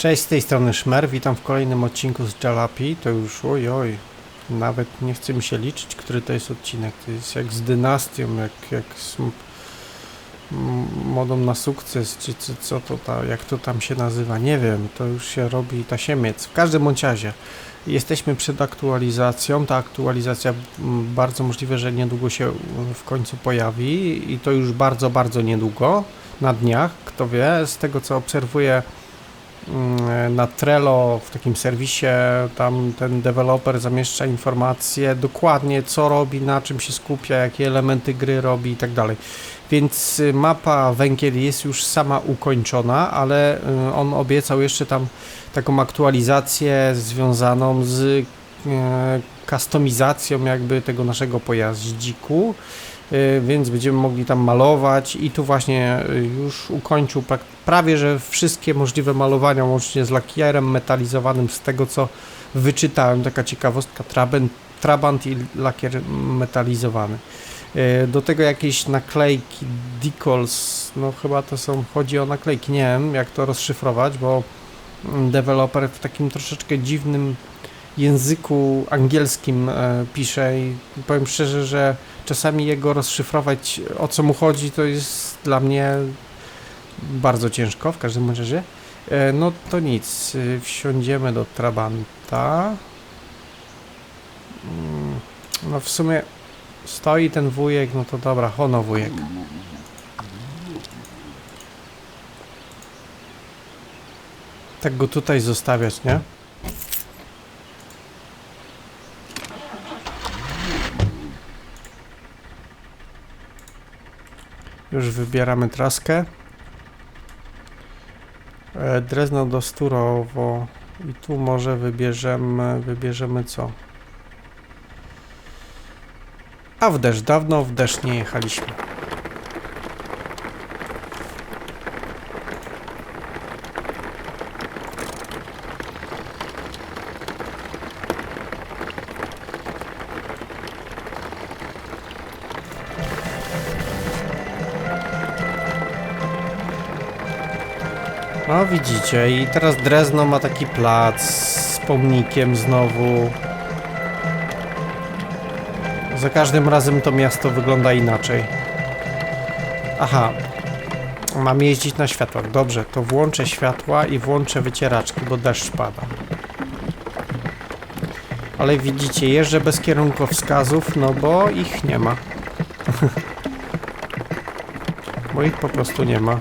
Cześć, z tej strony Szmer, witam w kolejnym odcinku z Jalapi. To już, oj, oj, nawet nie chce mi się liczyć, który to jest odcinek. To jest jak z dynastią, jak, jak z modą na sukces, czy co, co to ta, jak to tam się nazywa, nie wiem, to już się robi tasiemiec. W każdym bądź razie, jesteśmy przed aktualizacją. Ta aktualizacja bardzo możliwe, że niedługo się w końcu pojawi i to już bardzo, bardzo niedługo, na dniach, kto wie, z tego co obserwuję na Trello, w takim serwisie, tam ten deweloper zamieszcza informacje dokładnie, co robi, na czym się skupia, jakie elementy gry robi i tak dalej. Więc y, mapa węgiel jest już sama ukończona, ale y, on obiecał jeszcze tam taką aktualizację związaną z kustomizacją jakby tego naszego pojaździku, y, więc będziemy mogli tam malować i tu właśnie y, już ukończył prawie, że wszystkie możliwe malowania łącznie z lakierem metalizowanym z tego co wyczytałem, taka ciekawostka, trabant, trabant i lakier metalizowany. Y, Do tego jakieś naklejki, decals, no chyba to są, chodzi o naklejki, nie wiem jak to rozszyfrować, bo deweloper w takim troszeczkę dziwnym języku angielskim e, pisze i powiem szczerze, że czasami jego rozszyfrować o co mu chodzi to jest dla mnie bardzo ciężko w każdym razie. E, no to nic, y, wsiądziemy do Trabanta. Mm, No w sumie stoi ten wujek, no to dobra, hono wujek. Tak go tutaj zostawiać, nie? Już wybieramy traskę. E, Drezno do Sturowo. I tu może wybierzemy, wybierzemy co? A w deszcz, dawno w deszcz nie jechaliśmy. Widzicie, i teraz Drezno ma taki plac z pomnikiem znowu. Za każdym razem to miasto wygląda inaczej. Aha. Mam jeździć na światłach. Dobrze, to włączę światła i włączę wycieraczki, bo deszcz pada. Ale widzicie, jeżdżę bez kierunkowskazów, no bo ich nie ma. bo ich po prostu nie ma.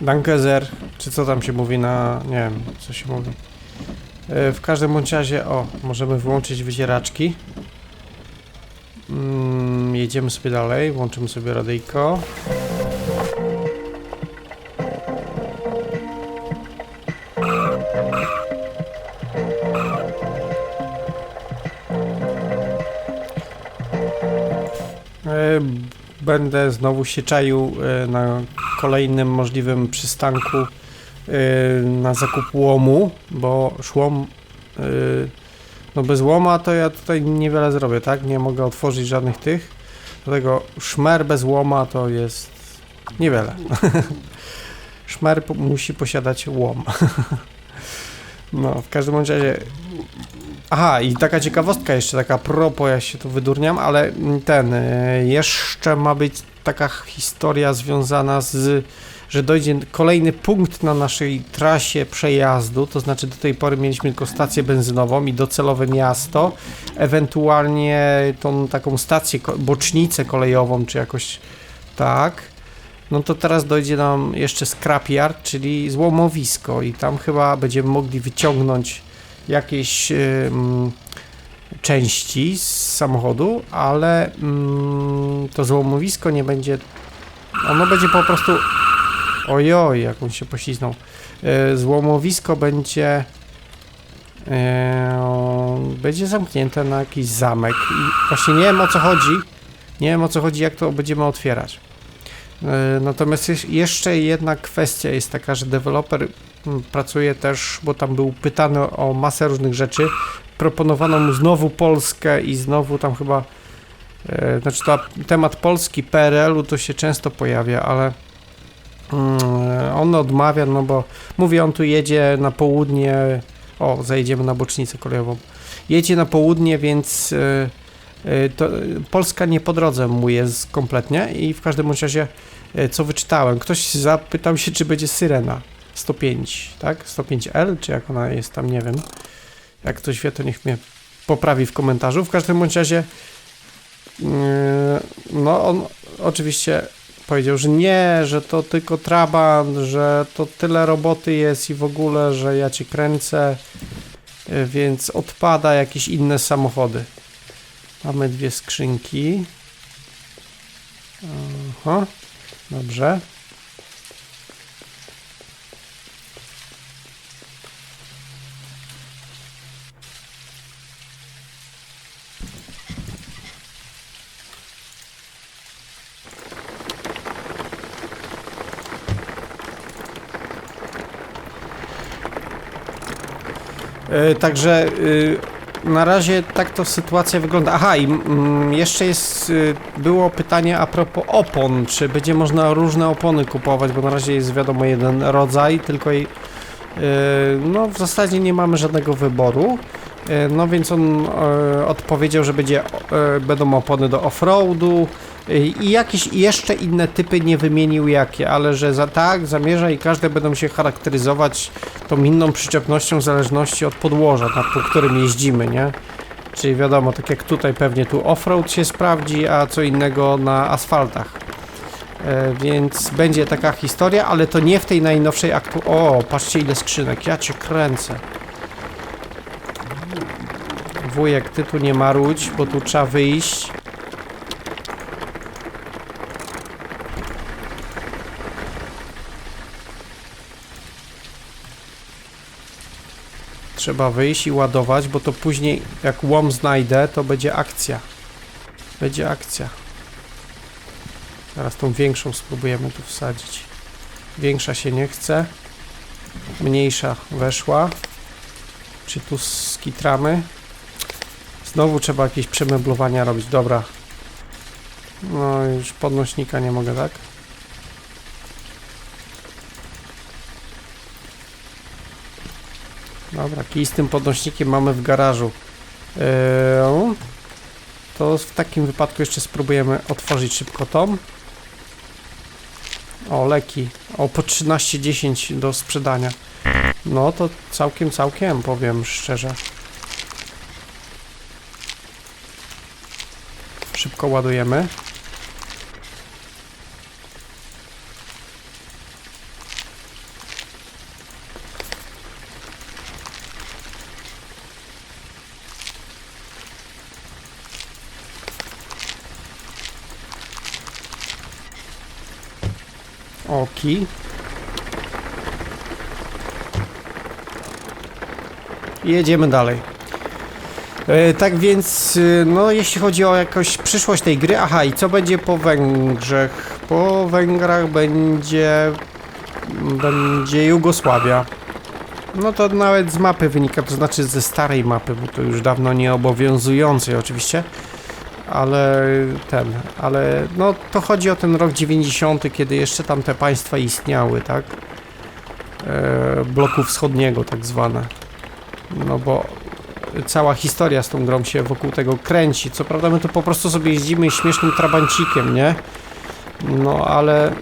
Dankezer, czy co tam się mówi na... nie wiem, co się mówi. E, W każdym bądź razie, o, możemy wyłączyć wycieraczki. Mm, jedziemy sobie dalej, włączymy sobie radyjko. E, Będę znowu się czaił e, na kolejnym możliwym przystanku y, na zakup łomu, bo szłom y, no bez łoma to ja tutaj niewiele zrobię, tak? Nie mogę otworzyć żadnych tych. Dlatego szmer bez łoma to jest niewiele. szmer musi posiadać łom. no, w każdym razie Aha, i taka ciekawostka jeszcze, taka propo, ja się tu wydurniam, ale ten, y, jeszcze ma być taka historia związana z, że dojdzie kolejny punkt na naszej trasie przejazdu, to znaczy do tej pory mieliśmy tylko stację benzynową i docelowe miasto, ewentualnie tą taką stację, bocznicę kolejową, czy jakoś tak, no to teraz dojdzie nam jeszcze scrapyard, czyli złomowisko i tam chyba będziemy mogli wyciągnąć jakieś ym, części z samochodu, ale ym, to złomowisko nie będzie. Ono będzie po prostu Ojoj, jak on się pośliznął. E, złomowisko będzie... E, będzie zamknięte na jakiś zamek i właśnie nie wiem o co chodzi. Nie wiem o co chodzi, jak to będziemy otwierać. E, Natomiast jeszcze jedna kwestia jest taka, że deweloper mm, pracuje też, bo tam był pytany o masę różnych rzeczy. Proponowano mu znowu Polskę i znowu tam chyba. E, znaczy, ta, temat Polski, PRL-u to się często pojawia, ale mm, on odmawia, no bo mówi, on tu jedzie na południe. O, zajedziemy na bocznicę kolejową. Jedzie na południe, więc. E, to, Polska nie po drodze mu jest kompletnie i w każdym razie e, co wyczytałem. Ktoś zapytał się, czy będzie Syrena 105, tak? 105L, czy jak ona jest tam, nie wiem. Jak ktoś wie, to niech mnie poprawi w komentarzu. W każdym bądź razie, yy, no on oczywiście powiedział, że nie, że to tylko Trabant, że to tyle roboty jest i w ogóle, że ja cię kręcę, yy, więc odpada jakieś inne samochody. Mamy dwie skrzynki. Aha, dobrze. Także y, na razie tak to sytuacja wygląda. Aha, i jeszcze jest, y, było pytanie a propos opon, czy będzie można różne opony kupować, bo na razie jest wiadomo jeden rodzaj, tylko i, no w zasadzie nie mamy żadnego wyboru. No więc on odpowiedział, że będzie, będą opony do offroadu i jakieś jeszcze inne typy nie wymienił jakie, ale że za tak zamierza i każde będą się charakteryzować tą inną przyczepnością w zależności od podłoża, na po którym jeździmy, nie? Czyli wiadomo, tak jak tutaj pewnie tu offroad się sprawdzi, a co innego na asfaltach. E, więc będzie taka historia, ale to nie w tej najnowszej aktu... O, patrzcie ile skrzynek, ja cię kręcę. Wujek, ty tu nie marudź, bo tu trzeba wyjść. Trzeba wyjść i ładować, bo to później jak łom znajdę, to będzie akcja. Będzie akcja. Teraz tą większą spróbujemy tu wsadzić. Większa się nie chce. Mniejsza weszła. Czy tu skitramy? Znowu trzeba jakieś przemeblowania robić. Dobra. No już podnośnika nie mogę, tak? Dobra, kij z tym podnośnikiem mamy w garażu. Eee, to w takim wypadku jeszcze spróbujemy otworzyć szybko tom. O, leki. O, po 13,10 do sprzedania. No to całkiem, całkiem, powiem szczerze. Szybko ładujemy. Oki. Jedziemy dalej. E, tak więc, y, no jeśli chodzi o jakąś przyszłość tej gry, aha i co będzie po Węgrzech? Po Węgrach będzie, będzie Jugosławia. No to nawet z mapy wynika, to znaczy ze starej mapy, bo to już dawno nie obowiązującej oczywiście. Ale ten, ale no to chodzi o ten rok 90, kiedy jeszcze tam te państwa istniały, tak? E, bloku wschodniego tak zwane. No bo cała historia z tą grą się wokół tego kręci. Co prawda my tu po prostu sobie jeździmy śmiesznym trabancikiem, nie? No ale...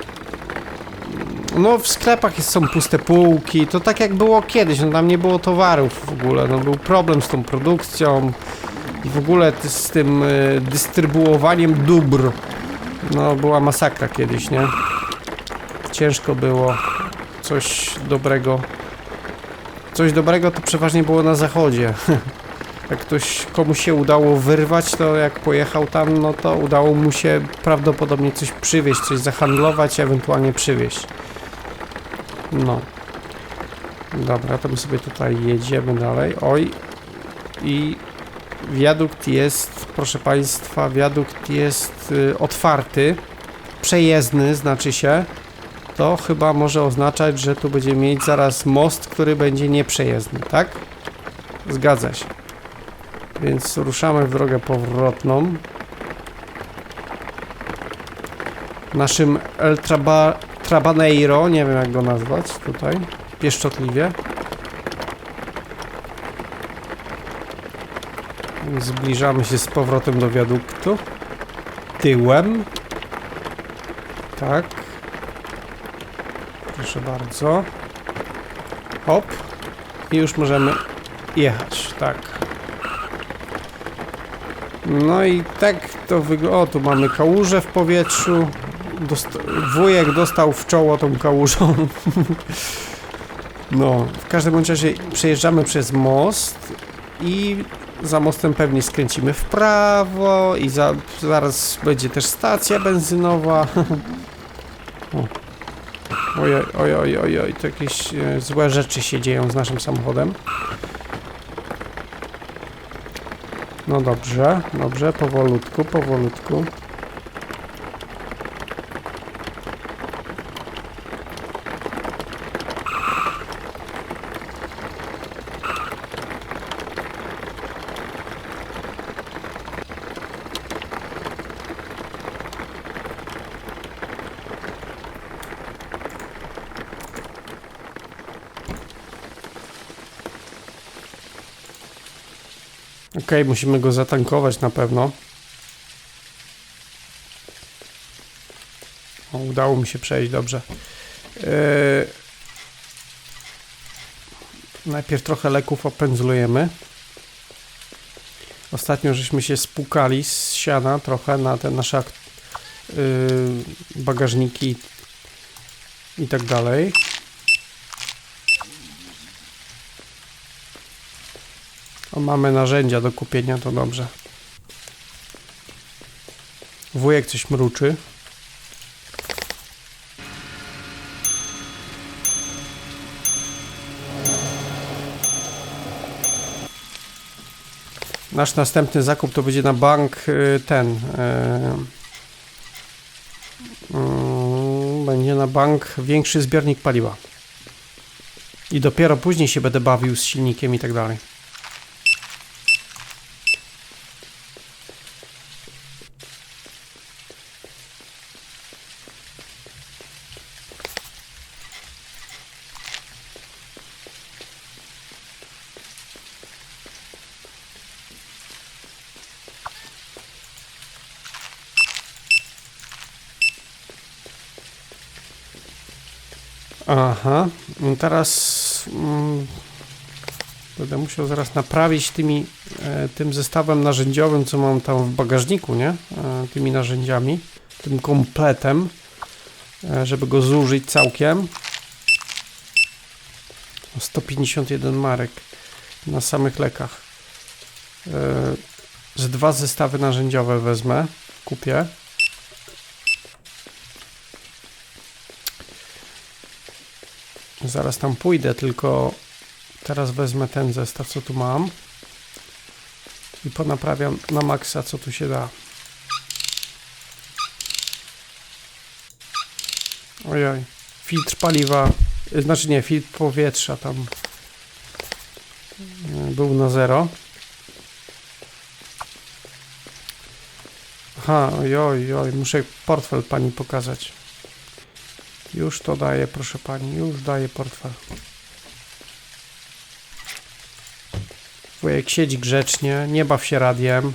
No w sklepach są puste półki, to tak jak było kiedyś, no tam nie było towarów w ogóle, no był problem z tą produkcją i w ogóle z tym y, dystrybuowaniem dóbr. No była masakra kiedyś, nie? Ciężko było coś dobrego coś dobrego to przeważnie było na zachodzie. Jak ktoś komuś się udało wyrwać, to jak pojechał tam, no to udało mu się prawdopodobnie coś przywieźć, coś zahandlować, ewentualnie przywieźć. No. Dobra, to my sobie tutaj jedziemy dalej. Oj. I wiadukt jest, proszę Państwa, wiadukt jest y, otwarty. Przejezdny, znaczy się. To chyba może oznaczać, że tu będziemy mieć zaraz most, który będzie nieprzejezdny, tak? Zgadza się. Więc ruszamy w drogę powrotną. Naszym El Traba, Trabaneiro, nie wiem jak go nazwać tutaj, pieszczotliwie. Zbliżamy się z powrotem do wiaduktu. Tyłem. Tak. Proszę bardzo. Hop. I już możemy jechać, tak. No i tak to wygląda. O, tu mamy kałużę w powietrzu. Dost wujek dostał w czoło tą kałużą. no, w każdym razie przejeżdżamy przez most i za mostem pewnie skręcimy w prawo i za, zaraz będzie też stacja benzynowa. oj, oj, oj, oj, oj, to jakieś e, złe rzeczy się dzieją z naszym samochodem. No dobrze, dobrze, powolutku, powolutku. Okej, musimy go zatankować na pewno. O, udało mi się przejść, dobrze. Yy... Najpierw trochę leków opędzlujemy. Ostatnio żeśmy się spukali z siana trochę na te nasze yy, bagażniki i tak dalej. Mamy narzędzia do kupienia, to dobrze. Wujek coś mruczy. Nasz następny zakup to będzie na bank y, ten. y, mm, Będzie na bank większy zbiornik paliwa. I dopiero później się będę bawił z silnikiem i tak dalej. Aha, no teraz mm, będę musiał zaraz naprawić tymi, e, tym zestawem narzędziowym, co mam tam w bagażniku, nie? E, tymi narzędziami, tym kompletem, e, żeby go zużyć całkiem. 151 marek na samych lekach. E, z dwa zestawy narzędziowe wezmę, kupię. Zaraz tam pójdę, tylko teraz wezmę ten zestaw, co tu mam i ponaprawiam na maksa, co tu się da. Ojoj, filtr paliwa, y, znaczy nie, filtr powietrza tam y, był na zero. Aha, ojoj, oj, muszę portfel pani pokazać. Już to daję, proszę pani, już daję portfel. Wujek siedzi grzecznie, nie baw się radiem.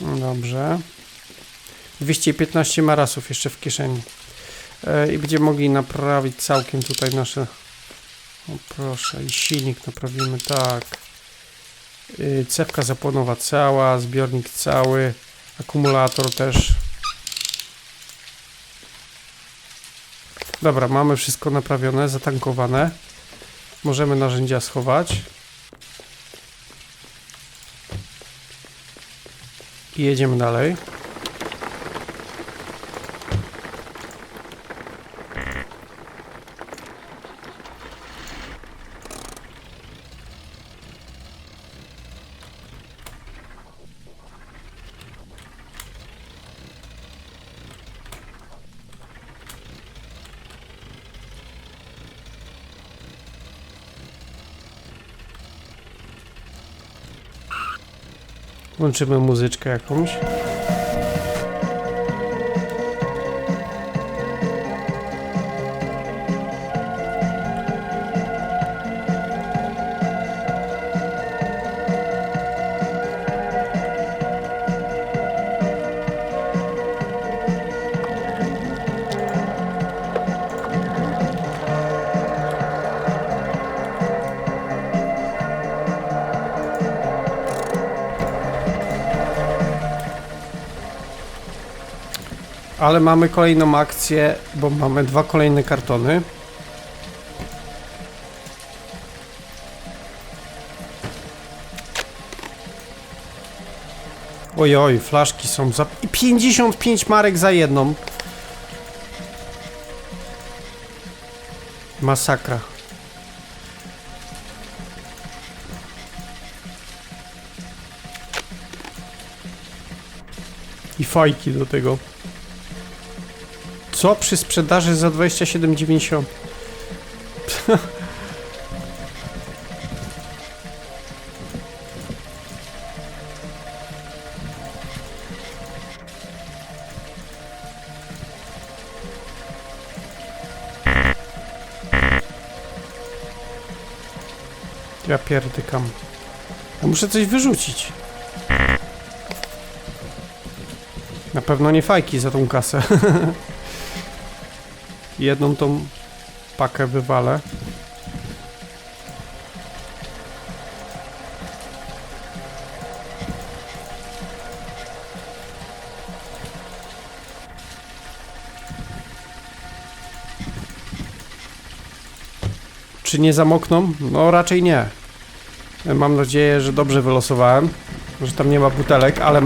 Dobrze. 215 marasów jeszcze w kieszeni. E, I będziemy mogli naprawić całkiem tutaj nasze o proszę, i silnik naprawimy tak. Yy, cewka zapłonowa cała, zbiornik cały, akumulator też. Dobra, mamy wszystko naprawione, zatankowane. Możemy narzędzia schować. I jedziemy dalej. Włączymy muzyczkę jakąś. Ale mamy kolejną akcję, bo mamy dwa kolejne kartony. Ojoj, flaszki są za... i 55 marek za jedną. Masakra. I fajki do tego. Co przy sprzedaży za 27,90? Ja pierdykam. Ja muszę coś wyrzucić. Na pewno nie fajki za tą kasę. Jedną tą pakę wywalę. Czy nie zamokną? No raczej nie. Mam nadzieję, że dobrze wylosowałem, że tam nie ma butelek, ale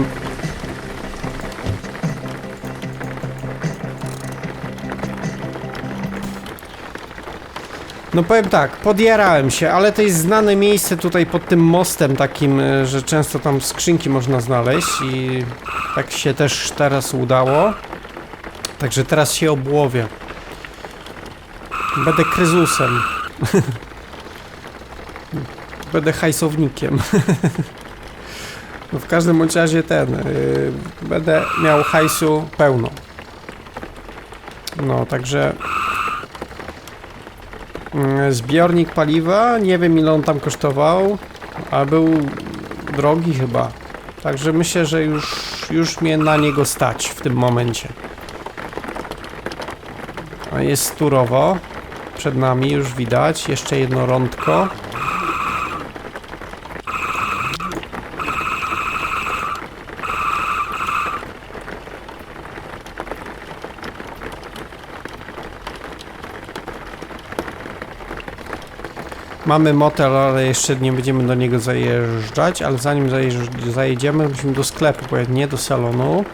No powiem tak, podjarałem się, ale to jest znane miejsce tutaj pod tym mostem takim, e, że często tam skrzynki można znaleźć i tak się też teraz udało. Także teraz się obłowię. Będę kryzusem. Będę hajsownikiem. no w każdym bądź razie ten, yy, będę miał hajsu pełno. No, także Zbiornik paliwa, nie wiem ile on tam kosztował, a był drogi chyba. Także myślę, że już, już mnie na niego stać w tym momencie. Jest turowo. Przed nami już widać. Jeszcze jedno rądko. Mamy motel, ale jeszcze nie będziemy do niego zajeżdżać, ale zanim zajedziemy, musimy do sklepu, bo nie do salonu,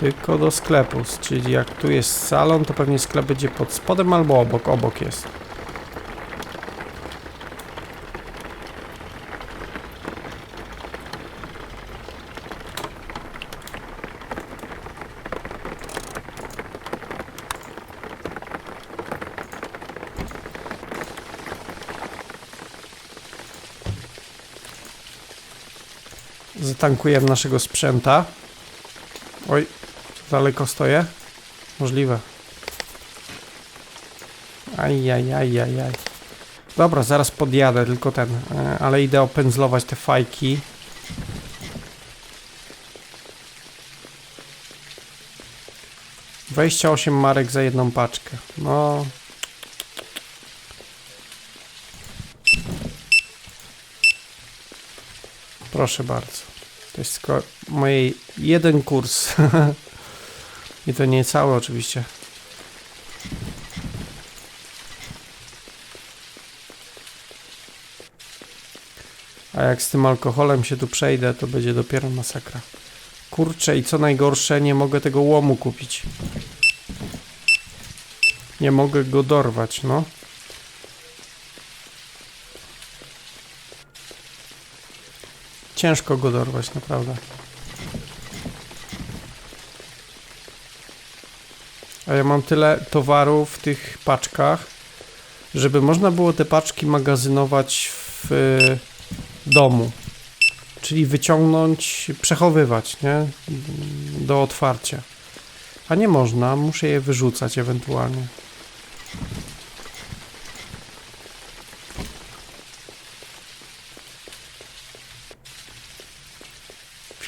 tylko do sklepu. Czyli jak tu jest salon, to pewnie sklep będzie pod spodem albo obok, obok jest. Zatankujemy naszego sprzęta. Oj, daleko stoję? Możliwe. Ajajajajaj. Dobra, zaraz podjadę, tylko ten. e, Ale idę opędzlować te fajki. Dwadzieścia osiem marek za jedną paczkę. No. Proszę bardzo. To jest tylko mojej jeden kurs. I to nie cały oczywiście. A jak z tym alkoholem się tu przejdę, to będzie dopiero masakra. Kurczę, i co najgorsze, nie mogę tego łomu kupić. Nie mogę go dorwać, no. Ciężko go dorwać, naprawdę. A ja mam tyle towaru w tych paczkach, żeby można było te paczki magazynować w y, domu. Czyli wyciągnąć, przechowywać, nie? Do otwarcia. A nie można, muszę je wyrzucać ewentualnie.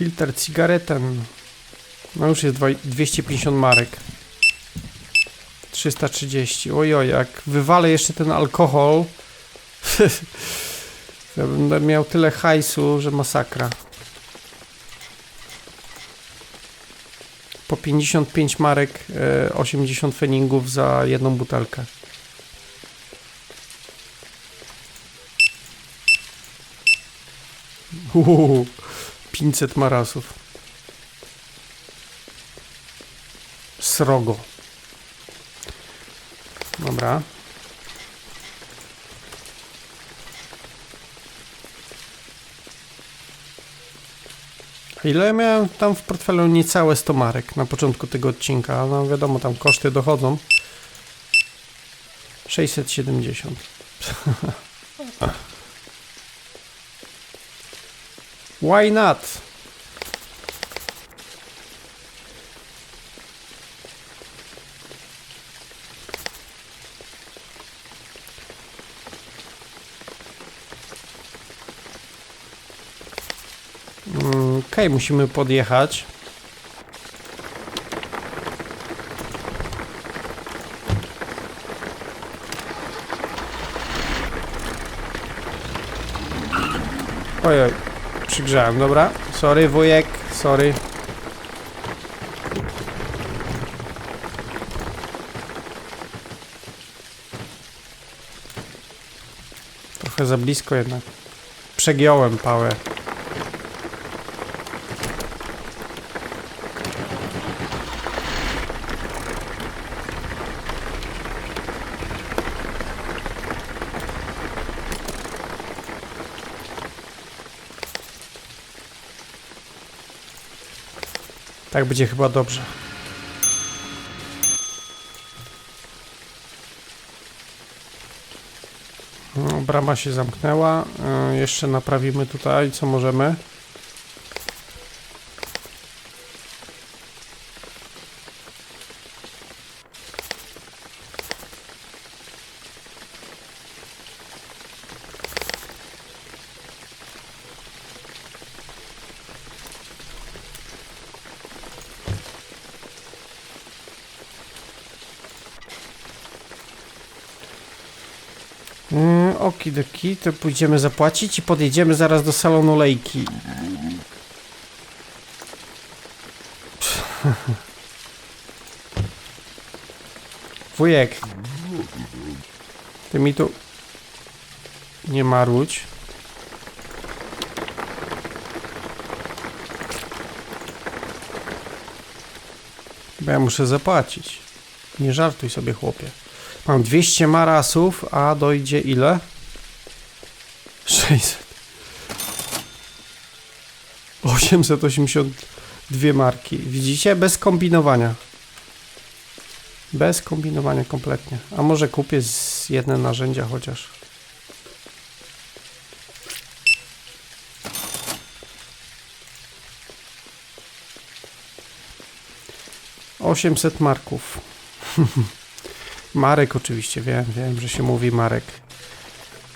Filtr cigareten. No już jest dwa- 250 marek. 330. Ojoj, jak wywalę jeszcze ten alkohol, ja będę miał tyle hajsu, że masakra. Po 55 marek, e, 80 feningów za jedną butelkę. Uuu, 500 marasów. Srogo. Dobra. Ile miałem tam w portfelu? Niecałe 100 marek na początku tego odcinka. No wiadomo, tam koszty dochodzą. 670. Why not? Mm, Okej, musimy podjechać. Ojoj, przygrzałem, dobra. Sorry, wujek, sorry. Trochę za blisko jednak. Przegiąłem pałę. Tak będzie chyba dobrze. No, brama się zamknęła. E, jeszcze naprawimy tutaj, co możemy. Mm, Okidoki, to pójdziemy zapłacić i podjedziemy zaraz do salonu lejki. Wujek. Ty mi tu... Nie marudź. Bo ja muszę zapłacić. Nie żartuj sobie, chłopie. Mam 200 marasów, a dojdzie ile? 600. 882 marki. Widzicie? Bez kombinowania. Bez kombinowania kompletnie. A może kupię z jedne narzędzia chociaż. Osiemset marków. Marek oczywiście, wiem, wiem, że się mówi Marek.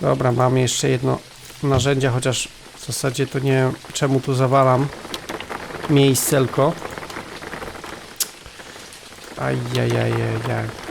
Dobra, mam jeszcze jedno narzędzie, chociaż w zasadzie to nie czemu tu zawalam miejscelko. Ajajajajaj.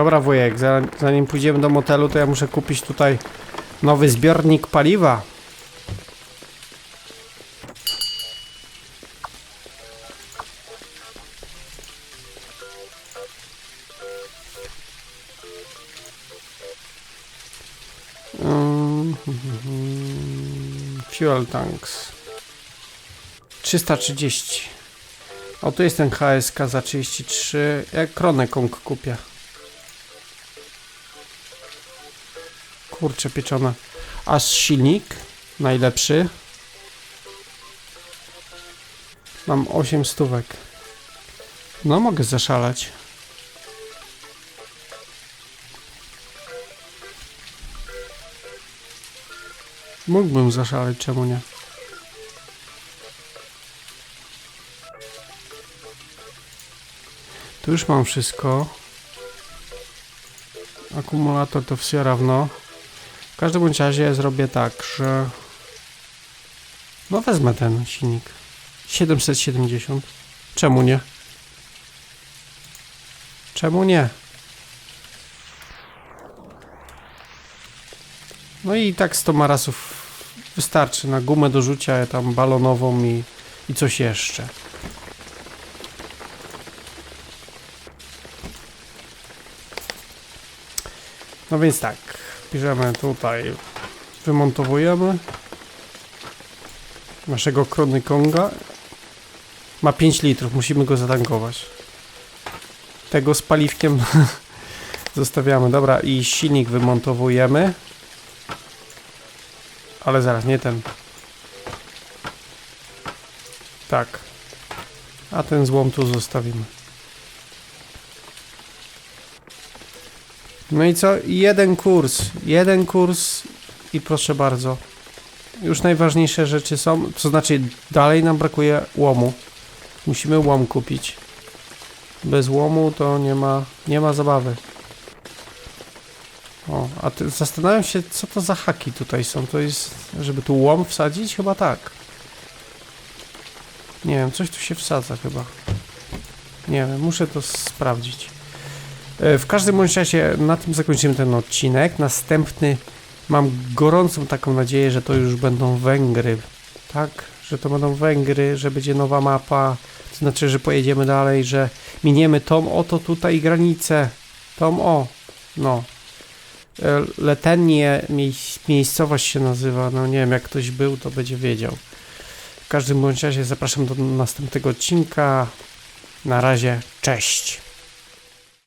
Dobra wujek, za- zanim pójdziemy do motelu, to ja muszę kupić tutaj nowy zbiornik paliwa. Mm, Fuel tanks. 330. O, tu jest ten HSK za 33. Jak kronę kong kupię. Kurczę pieczone. Aż silnik najlepszy. Mam 8 stówek. No mogę zaszalać. Mógłbym zaszaleć, czemu nie? Tu już mam wszystko. Akumulator to wszystko równo. W każdym bądź razie zrobię tak, że... No wezmę ten silnik. 770. Czemu nie? Czemu nie? No i tak 100 marasów wystarczy na gumę do rzucia, tam balonową i, i coś jeszcze. No więc tak, bierzemy tutaj, wymontowujemy naszego Krony Konga. Ma 5 litrów, musimy go zatankować. Tego z paliwkiem zostawiamy. Dobra, i silnik wymontowujemy. Ale zaraz, nie ten. Tak. A ten złom tu zostawimy. No i co? Jeden kurs. Jeden kurs i proszę bardzo. Już najważniejsze rzeczy są. To znaczy, dalej nam brakuje łomu. Musimy łom kupić. Bez łomu to nie ma, nie ma zabawy. O, a ty, zastanawiam się, co to za haki tutaj są. To jest, żeby tu łom wsadzić? Chyba tak. Nie wiem, coś tu się wsadza chyba. Nie wiem, muszę to sprawdzić. E, W każdym bądź razie na tym zakończymy ten odcinek. Następny mam gorącą taką nadzieję, że to już będą Węgry. Tak, że to będą Węgry, że będzie nowa mapa. To znaczy, że pojedziemy dalej, że miniemy tą oto tutaj granicę. Tą o. No. E, Letenie miejsc, miejscowość się nazywa. No nie wiem, jak ktoś był, to będzie wiedział. W każdym bądź razie zapraszam do następnego odcinka. Na razie, cześć.